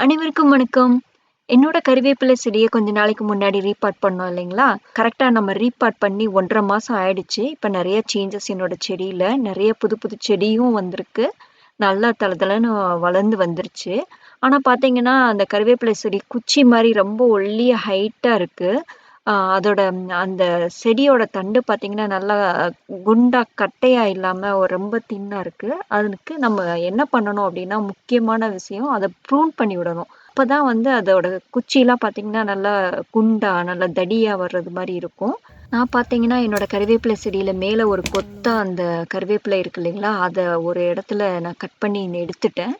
அனைவருக்கும் வணக்கம். என்னோட கறிவேப்பிலை செடியை கொஞ்ச நாளைக்கு முன்னாடி ரீபார்ட் பண்ணோம் இல்லைங்களா? கரெக்டாக நம்ம ரீபார்ட் பண்ணி ஒன்றரை மாதம் ஆயிடுச்சு. இப்போ நிறைய சேஞ்சஸ் என்னோட செடியில் நிறைய புது புது செடியும் வந்திருக்கு. நல்லா தளதளன்னு வளர்ந்து வந்துருச்சு. ஆனால் பார்த்தீங்கன்னா, அந்த கறிவேப்பிலை செடி குச்சி மாதிரி ரொம்ப ஒல்லிய ஹைட்டாக இருக்குது அதோட அந்த செடியோட தண்டு பார்த்தீங்கன்னா, நல்லா குண்டா, கட்டையா இல்லாம ஒரு ரொம்ப தின்னா இருக்கு. அதுக்கு நம்ம என்ன பண்ணணும் அப்படின்னா முக்கியமான விஷயம் அதை ப்ரூன் பண்ணி விடணும். அப்பதான் வந்து அதோட குச்சிலாம் பார்த்தீங்கன்னா, நல்லா குண்டா, நல்லா தடியா வர்றது மாதிரி இருக்கும். நான் பார்த்தீங்கன்னா, என்னோட கருவேப்பிலை செடியில் மேலே ஒரு கொத்தா அந்த கருவேப்பிலை இருக்கு இல்லைங்களா? அதை ஒரு இடத்துல நான் கட் பண்ணி எடுத்துட்டேன்.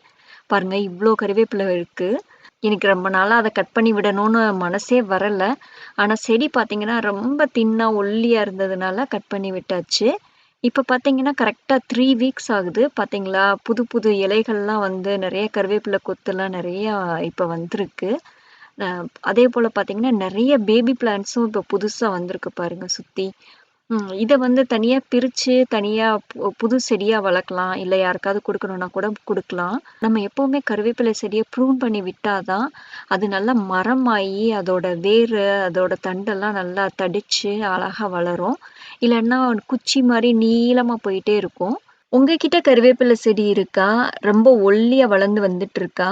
பாருங்க இவ்வளோ கருவேப்பிலை இருக்குது எனக்கு ரொம்ப நாளாக அதை கட் பண்ணி விடணும்னு மனசே வரல. ஆனால் செடி பார்த்தீங்கன்னா, ரொம்ப தின்னாக ஒல்லியாக இருந்ததுனால கட் பண்ணி விட்டாச்சு. இப்போ பார்த்தீங்கன்னா, கரெக்டாக த்ரீ வீக்ஸ் ஆகுது. பார்த்தீங்களா? புது புது இலைகள்லாம் வந்து நிறைய கருவேப்பிலை கொத்துலாம் நிறையா இப்போ வந்திருக்கு. அதே போல் பார்த்தீங்கன்னா, நிறைய பேபி பிளான்ட்ஸும் இப்போ புதுசாக வந்திருக்கு பாருங்கள் சுற்றி ம் இத வந்து தனியா பிரிச்சு, தனியா பு புது செடியா வளர்க்கலாம். இல்ல யாருக்காவது குடுக்கணும்னா கூட குடுக்கலாம். நம்ம எப்பவுமே கருவேப்பிலை செடிய ப்ரூன் பண்ணி விட்டா தான், அது நல்லா மரமாயி, அதோட வேரு, அதோட தண்டெல்லாம் நல்லா தடிச்சு அழகா வளரும். இல்லன்னா குச்சி மாரி நீளமா போயிட்டே இருக்கும். உங்ககிட்ட கருவேப்பிலை செடி இருக்கா? ரொம்ப ஒல்லியா வளர்ந்து வந்துட்டுருக்கா?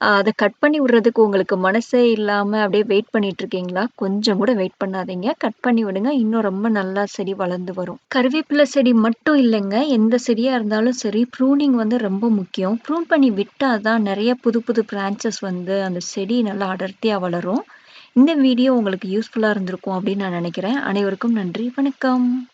அதை அத கட் பண்ணி விடுறதுக்கு உங்களுக்கு மனசே இல்லாம அப்படியே வெயிட் பண்ணிட்டு இருக்கீங்களா? கொஞ்சம் கூட வெயிட் பண்ணாதீங்க. கட் பண்ணி விடுங்க. இன்னும் ரொம்ப நல்லா செடி வளர்ந்து வரும். கருவேப்பிலை செடி மட்டும் இல்லைங்க எந்த செடியா இருந்தாலும் சரி, ப்ரூனிங் வந்து ரொம்ப முக்கியம். ப்ரூன் பண்ணி விட்டா தான் புது புது பிரான்ச்சஸ் வந்து அந்த செடி நல்லா அடர்த்தியா வளரும். இந்த வீடியோ உங்களுக்கு யூஸ்ஃபுல்லாக இருந்திருக்கும் அப்படின்னு நான் நினைக்கிறேன் அனைவருக்கும் நன்றி. வணக்கம்.